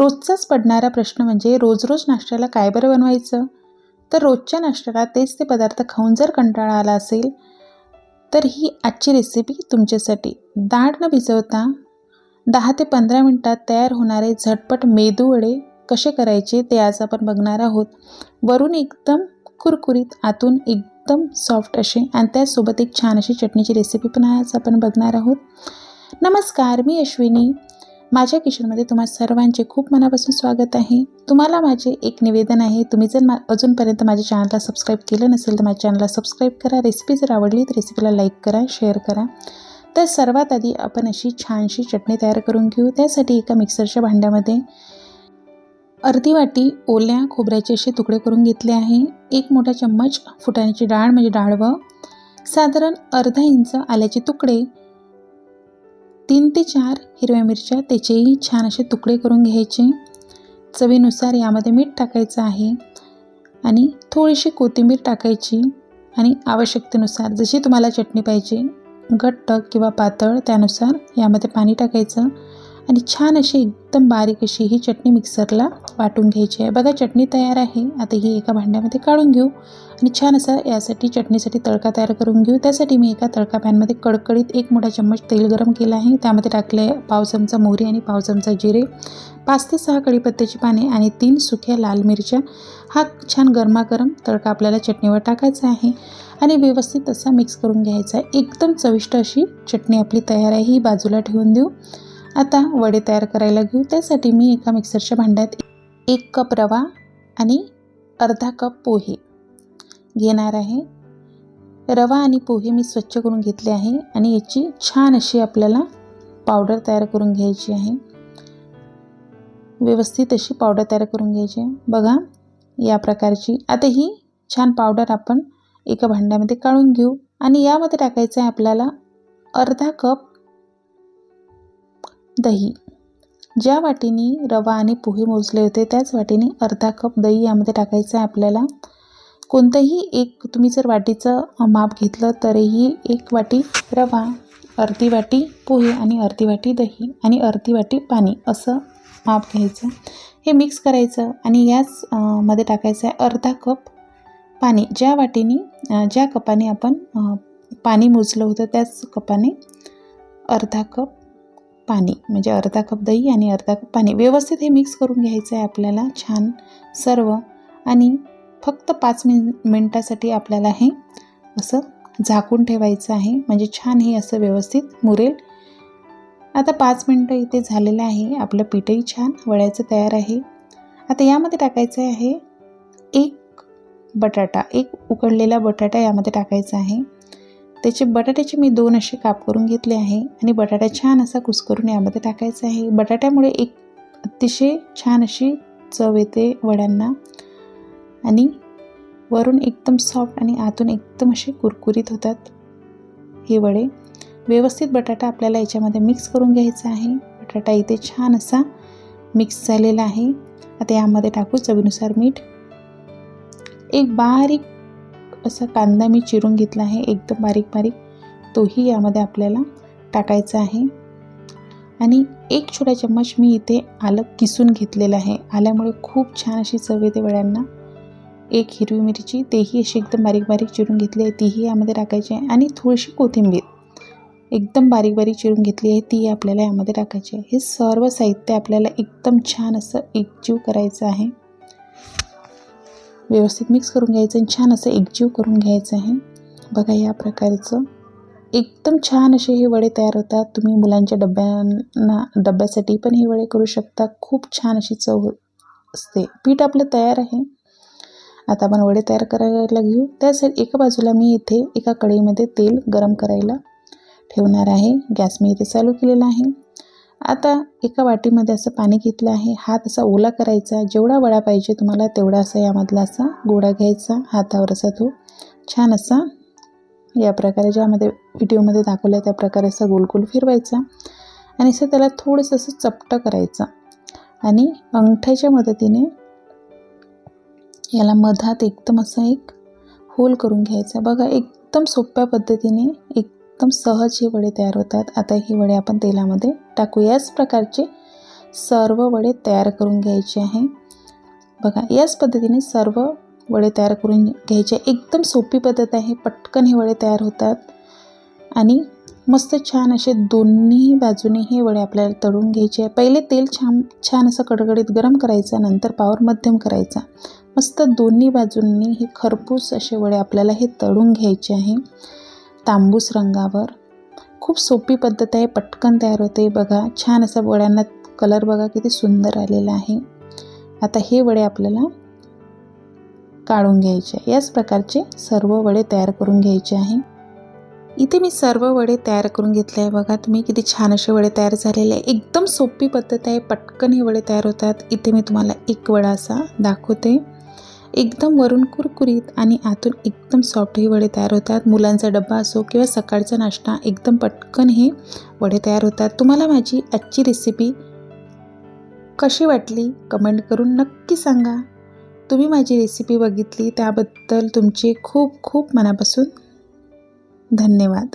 रोजचाच पडणारा प्रश्न म्हणजे रोज रोज नाश्त्याला काय बरं बनवायचं? तर रोजच्या नाश्त्याला तेच ते पदार्थ खाऊन जर कंटाळा आला असेल तर ही आजची रेसिपी तुमच्यासाठी. डाळ न भिजवता दहा ते पंधरा मिनटात तयार होणारे झटपट मेदूवडे कसे करायचे ते आज आपण बघणार आहोत. वरून एकदम कुरकुरीत आतून एकदम सॉफ्ट असे आणि त्यासोबत एक छान अशी चटणीची रेसिपी पण आज आपण बघणार आहोत. नमस्कार मी अश्विनी. माझ्या किचनमध्ये तुम्हा सर्वांचे खूप मनापासून स्वागत आहे. तुम्हाला माझे एक निवेदन आहे तुम्ही जर मा अजूनपर्यंत माझ्या चॅनलला सबस्क्राईब केलं नसेल तर माझ्या चॅनलला सबस्क्राईब करा. रेसिपी जर आवडली तर रेसिपीला लाईक करा शेअर करा. तर सर्वात आधी आपण अशी छानशी चटणी तयार करून घेऊ. त्यासाठी एका मिक्सरच्या भांड्यामध्ये अर्धी वाटी ओल्या खोबऱ्याचे असे तुकडे करून घेतले आहे. एक मोठा चम्मच फुटाण्याची डाळ म्हणजे डाळवं साधारण अर्धा इंच आल्याचे तुकडे तीन ते चार हिरव्या मिरच्या त्याचेही छान असे तुकडे करून घ्यायचे. चवीनुसार यामध्ये मीठ टाकायचं आहे आणि थोडीशी कोथिंबीर टाकायची आणि आवश्यकतेनुसार जशी तुम्हाला चटणी पाहिजे घट्ट किंवा पातळ त्यानुसार यामध्ये पाणी टाकायचं. आणि छान अशी एकदम बारीक अशी ही चटणी मिक्सरला वाटून घ्यायची आहे. बघा चटणी तयार आहे. आता ही एका भांड्यामध्ये काढून घेऊ. आणि छान असा यासाठी चटणीसाठी तडका तयार करून घेऊ. त्यासाठी मी एका तडका पॅनमध्ये कडकडीत एक मोठा चम्मच तेल गरम केलं आहे. त्यामध्ये टाकले पाव चमचा मोहरी आणि पाव चमचा जिरे पाच ते सहा कढीपत्त्याची पाने आणि तीन सुक्या लाल मिरच्या. हा छान गरमागरम तडका आपल्याला चटणीवर टाकायचा आहे. आणि व्यवस्थित असा मिक्स करून घ्यायचा आहे. एकदम चविष्ट अशी चटणी आपली तयार आहे. ही बाजूला ठेवून देऊ. आता वडे तयार करायला घेऊ. त्यासाठी मी एका मिक्सरच्या भांड्यात एक कप रवा आणि अर्धा कप पोहे घेणार आहे. रवा आणि पोहे मी स्वच्छ करून घेतले आहे आणि याची छान अशी आपल्याला पावडर तयार करून घ्यायची आहे. व्यवस्थित अशी पावडर तयार करून घ्यायची आहे. बघा या प्रकारची. आता ही छान पावडर आपण एका भांड्यामध्ये काढून घेऊ आणि यामध्ये टाकायचं आहे आपल्याला अर्धा कप दही. ज्या वाटीने रवा आणि पोहे मोजले होते त्याच वाटीने अर्धा कप दही यामध्ये टाकायचं आहे आपल्याला. कोणतंही एक तुम्ही जर वाटीचं माप घेतलं तरीही एक वाटी रवा अर्धी वाटी पोहे आणि अर्धी वाटी दही आणि अर्धी वाटी पाणी असं माप घ्यायचं. हे मिक्स करायचं आणि याच मध्ये टाकायचं आहे अर्धा कप पाणी. ज्या वाटीने ज्या कपाने आपण पाणी मोजलं होतं त्याच कपाने अर्धा कप पाणी म्हणजे अर्धा कप दही आणि अर्धा कप पाणी. व्यवस्थित हे मिक्स करून घ्यायचं आहे आपल्याला छान सर्व. आणि फक्त पाच मिन मिनटासाठी आपल्याला हे असं झाकून ठेवायचं आहे. म्हणजे छान हे असं व्यवस्थित मुरेल. आता पाच मिनटं इथे झालेलं आहे. आपलं पीठही छान वळ्याचं तयार आहे. आता यामध्ये टाकायचं आहे एक बटाटा एक उकडलेला बटाटा यामध्ये टाकायचा आहे. त्याचे बटाट्याचे मी दोन असे काप करून घेतले आहे आणि बटाटा छान असा कुस्करून यामध्ये टाकायचा आहे. बटाट्यामुळे एक अतिशय छान अशी चव येते वड्यांना. आणि वरून एकदम सॉफ्ट आणि आतून एकदम असे कुरकुरीत होतात हे वडे. व्यवस्थित बटाटा आपल्याला याच्यामध्ये मिक्स करून घ्यायचा आहे. बटाटा इथे छान असा मिक्स झालेला आहे. आता यामध्ये टाकू चवीनुसार मीठ. एक बारीक असा कांदा मी चिरून घेतला आहे एकदम बारीक बारीक. तोही यामध्ये आपल्याला टाकायचा आहे. आणि एक छोटा चम्मच मी इथे आलं किसून घेतलेलं आहे. आल्यामुळे खूप छान अशी चव येते वड्यांना. एक हिरवी मिरची तेही अशी एकदम बारीक बारीक चिरून घेतली आहे. तीही यामध्ये टाकायची आहे. आणि थोडीशी कोथिंबीर. एकदम बारीक बारीक चिरून घेतली आहे. ती आपल्याला यामध्ये टाकायची आहे. हे सर्व साहित्य आपल्याला एकदम छान असं एकजीव करायचं आहे. व्यवस्थित मिक्स करून घ्यायचं आणि छान असं एकजीव करून घ्यायचं आहे. बघा या प्रकारचं. एकदम छान असे हे वडे तयार होतात. तुम्ही मुलांच्या डब्यांना डब्यासाठी पण हे वडे करू शकता. खूप छान अशी चव असते. पीठ आपलं तयार आहे. आता आपण वडे तयार करायला घेऊ. त्यासाठी एका बाजूला मी इथे एका कढईमध्ये तेल गरम करायला ठेवणार आहे. गॅस मी इथे चालू केलेला आहे. आता एका वाटीमध्ये असं पाणी घेतलं आहे. हात असा ओला करायचा. जेवढा वडा पाहिजे तुम्हाला तेवढा असा यामधला असा गोळा घ्यायचा. हातावर असा तो छान असा या प्रकारे ज्यामध्ये व्हिडिओमध्ये दाखवलं आहे त्या प्रकारे असा गोल गोल फिरवायचा आणि असं त्याला थोडंसं असं चपटं करायचं. आणि अंगठ्याच्या मदतीने याला मधात एकदम असं एक होल करून घ्यायचा. बघा एकदम सोप्या पद्धतीने एक एकदम सहज हे वडे तयार होतात. आता हे वडे आपण तेलामध्ये टाकू याच प्रकारचे सर्व वडे तयार करून घ्यायचे आहे. बघा याच पद्धतीने सर्व वडे तयार करून घ्यायचे. एकदम सोपी पद्धत आहे. पटकन हे वडे तयार होतात. आणि मस्त छान असे दोन्ही बाजूने हे वडे आपल्याला तळून घ्यायचे आहे. पहिले तेल छान छान असं कडकडीत गरम करायचं नंतर पावर मध्यम करायचा. मस्त दोन्ही बाजूंनी हे खरपूस असे वडे आपल्याला हे तळून घ्यायचे आहे. तांबूस रंगावर. खूप सोपी पद्धत आहे पटकन तयार होते. बघा छान असा वड्यांना कलर बघा किती सुंदर आलेला आहे. आता हे वडे आपल्याला काढून घ्यायचे याच प्रकारचे सर्व वडे तयार करून घ्यायचे आहे. इथे मी सर्व वडे तयार करून घेतले आहे. बघा तुम्ही किती छान असे वडे तयार झालेले आहे. एकदम सोपी पद्धत आहे. पटकन हे वडे तयार होतात. इथे मी तुम्हाला एक वडा असा दाखवते. एकदम वरून कुरकुरीत आणि आतून एकदम सॉफ्ट हे वडे तयार होतात. मुलांचा डब्बा असो किंवा सकाळचा नाश्ता एकदम पटकन हे वडे तयार होतात. तुम्हाला माझी आजची रेसिपी कशी वाटली? कमेंट करून नक्की सांगा. तुम्ही माझी रेसिपी बघितली त्याबद्दल तुमचे खूप खूप मनापासून धन्यवाद.